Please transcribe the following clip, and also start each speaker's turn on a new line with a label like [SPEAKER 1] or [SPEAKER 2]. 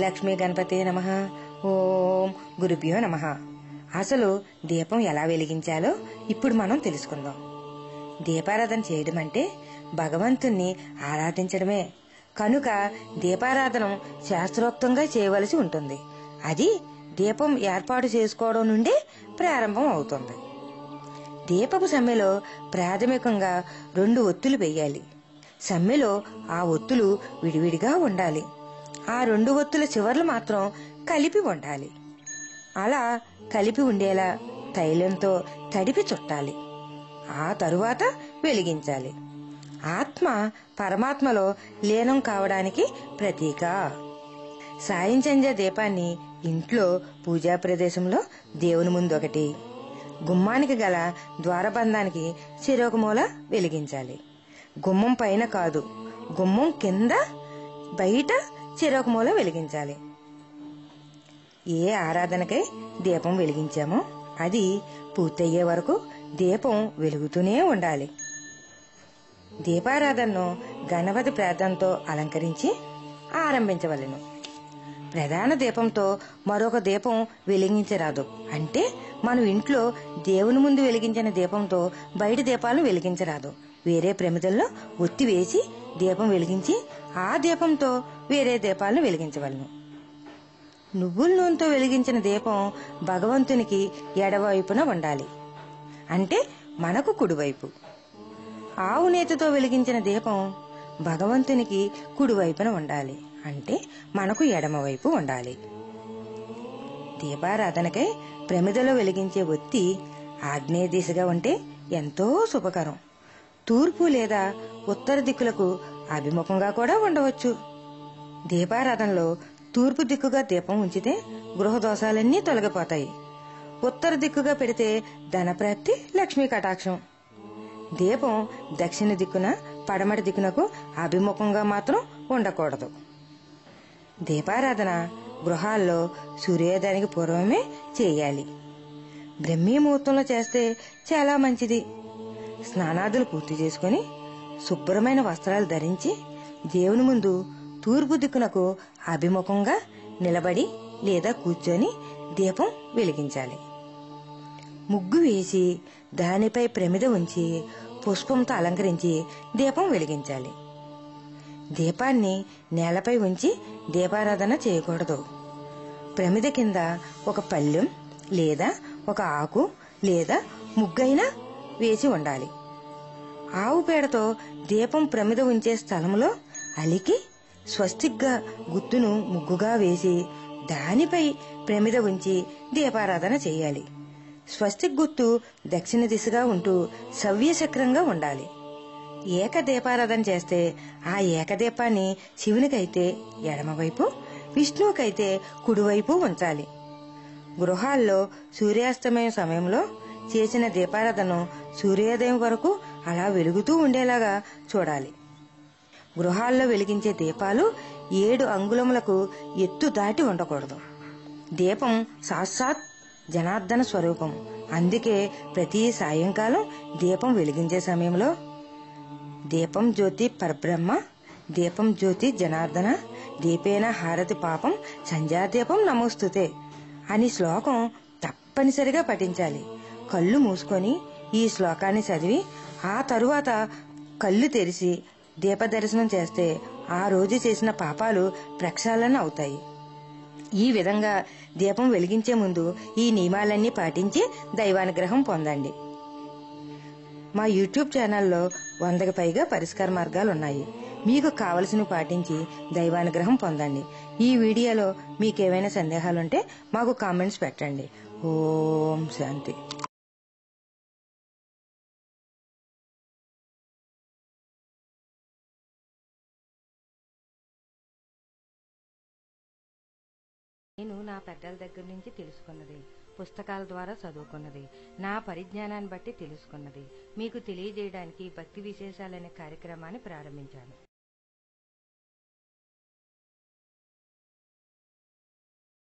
[SPEAKER 1] లక్ష్మీ గణపతి నమ. ఓం గురుభ్యో నమ. అసలు దీపం ఎలా వెలిగించాలో ఇప్పుడు మనం తెలుసుకుందాం. దీపారాధన చేయడం అంటే భగవంతుణ్ణి ఆరాధించడమే. కనుక దీపారాధన శాస్త్రోక్తంగా చేయవలసి ఉంటుంది. అది దీపం ఏర్పాటు చేసుకోవడం నుండి ప్రారంభం అవుతుంది. దీపపు సమ్మెలో ప్రాథమికంగా రెండు ఒత్తులు వేయాలి. సమ్మెలో ఆ ఒత్తులు విడివిడిగా ఉండాలి. ఆ రెండు ఒత్తుల చివర్లు మాత్రం కలిపి ఉండాలి అలా కలిపి ఉండేలా తైలంతో తడిపి చుట్టాలి. ఆ తరువాత వెలిగించాలి. ఆత్మ పరమాత్మలో లీనం కావడానికి ప్రతీక. సాయించంజ దీపాన్ని ఇంట్లో పూజా ప్రదేశంలో దేవుని ముందు ఒకటి గుమ్మానికి గల ద్వారబంధానికి చెరొక మూల వెలిగించాలి. గుమ్మం పైన కాదు గుమ్మం కింద బయట చెరొక మూల వెలిగించాలి. ఏ ఆరాధనకై దీపం వెలిగించామో అది పూర్తయ్యే వరకు దీపం వెలుగుతూనే ఉండాలి. దీపారాధనను గణపతి ప్రార్థనతో అలంకరించి ఆరంభించవలెను. ప్రధాన దీపంతో మరొక దీపం వెలిగించరాదు. అంటే మనం ఇంట్లో దేవుని ముందు వెలిగించిన దీపంతో బయట దీపాలను వెలిగించరాదు. వేరే ప్రమిదల్లో ఒత్తి వేసి దీపం వెలిగించి ఆ దీపంతో వేరే దీపాలను వెలిగించవలను. నువ్వుల నూనెతో వెలిగించిన దీపం భగవంతునికి ఎడవైపున ఉండాలి. అంటే మనకు కుడివైపు. ఆవు నేతతో వెలిగించిన దీపం భగవంతునికి కుడివైపున ఉండాలి. అంటే మనకు ఎడమవైపు ఉండాలి. దీపారాధనకై ప్రమిదలో వెలిగించే ఒత్తి ఆగ్నేయ దిశగా ఉంటే ఎంతో శుభకరం. తూర్పు లేదా ఉత్తర దిక్కులకు అభిముఖంగా కూడా ఉండవచ్చు. దీపారాధనలో తూర్పు దిక్కుగా దీపం ఉంచితే గృహ దోషాలన్నీ తొలగిపోతాయి. ఉత్తర దిక్కుగా పెడితే ధనప్రాప్తి లక్ష్మీ కటాక్షం. దీపం దక్షిణ దిక్కున పడమటి దిక్కునకు అభిముఖంగా మాత్రం ఉండకూడదు. దీపారాధన గృహాల్లో సూర్యోదయానికి పూర్వమే చేయాలి. బ్రహ్మీ ముహూర్తంలో చేస్తే చాలా మంచిది. స్నానాదులు పూర్తి చేసుకుని శుభ్రమైన వస్త్రాలు ధరించి దేవుని ముందు తూర్పు దిక్కునకు అభిముఖంగా నిలబడి లేదా కూర్చొని దీపం వెలిగించాలి. ముగ్గు వేసి దానిపై ప్రమిద ఉంచి పుష్పంతో అలంకరించి దీపం వెలిగించాలి. దీపాన్ని నేలపై ఉంచి దీపారాధన చేయకూడదు. ప్రమిద కింద ఒక పళ్ళెం లేదా ఒక ఆకు లేదా ముగ్గైనా వేసి ఉండాలి. ఆవు పేడతో దీపం ప్రమిద ఉంచే స్థలంలో అలికి స్వస్తిగ్గా గుత్తును ముగ్గుగా వేసి దానిపై ప్రమిద ఉంచి దీపారాధన చేయాలి. స్వస్తిక్ గుర్తు దక్షిణ దిశగా ఉంటూ సవ్యచక్రంగా ఉండాలి. ఏక దీపారాధన చేస్తే ఆ ఏకదీపాన్ని శివునికైతే ఎడమవైపు విష్ణువుకైతే కుడివైపు ఉంచాలి. గృహాల్లో సూర్యాస్తమయం సమయంలో చేసిన దీపారాధన సూర్యోదయం వరకు అలా వెలుగుతూ ఉండేలాగా చూడాలి. గృహాల్లో వెలిగించే దీపాలు ఏడు అంగుళములకు ఎత్తు దాటి ఉండకూడదు. దీపం సాక్షాత్ జనార్దన స్వరూపం. అందుకే ప్రతి సాయంకాలం దీపం వెలిగించే సమయంలో దీపం జ్యోతి పరబ్రహ్మ దీపం జ్యోతి జనార్దన దీపేన హారతి పాపం సంధ్యాదీపం నమోస్తుతే అని శ్లోకం తప్పనిసరిగా పఠించాలి. కళ్ళు మూసుకొని ఈ శ్లోకాన్ని చదివి ఆ తరువాత కళ్ళు తెరిచి దీపదర్శనం చేస్తే ఆ రోజు చేసిన పాపాలు ప్రక్షాళన అవుతాయి. ఈ విధంగా దీపం వెలిగించే ముందు ఈ నియమాలన్నీ పాటించి దైవానుగ్రహం పొందండి. మా యూట్యూబ్ ఛానల్లో వందకు పైగా పరిష్కార మార్గాలు ఉన్నాయి. మీకు కావలసినవి పాటించి దైవానుగ్రహం పొందండి. ఈ వీడియోలో మీకేమైనా సందేహాలుంటే మాకు కామెంట్స్ పెట్టండి. ఓం శాంతి. నేను నా పెద్దల దగ్గర నుంచి తెలుసుకున్నది పుస్తకాల ద్వారా చదువుకున్నది నా పరిజ్ఞానాన్ని బట్టి తెలుసుకున్నది. మీకు తెలియజేయడానికి భక్తి విశేషాలనే కార్యక్రమాన్ని ప్రారంభించాను.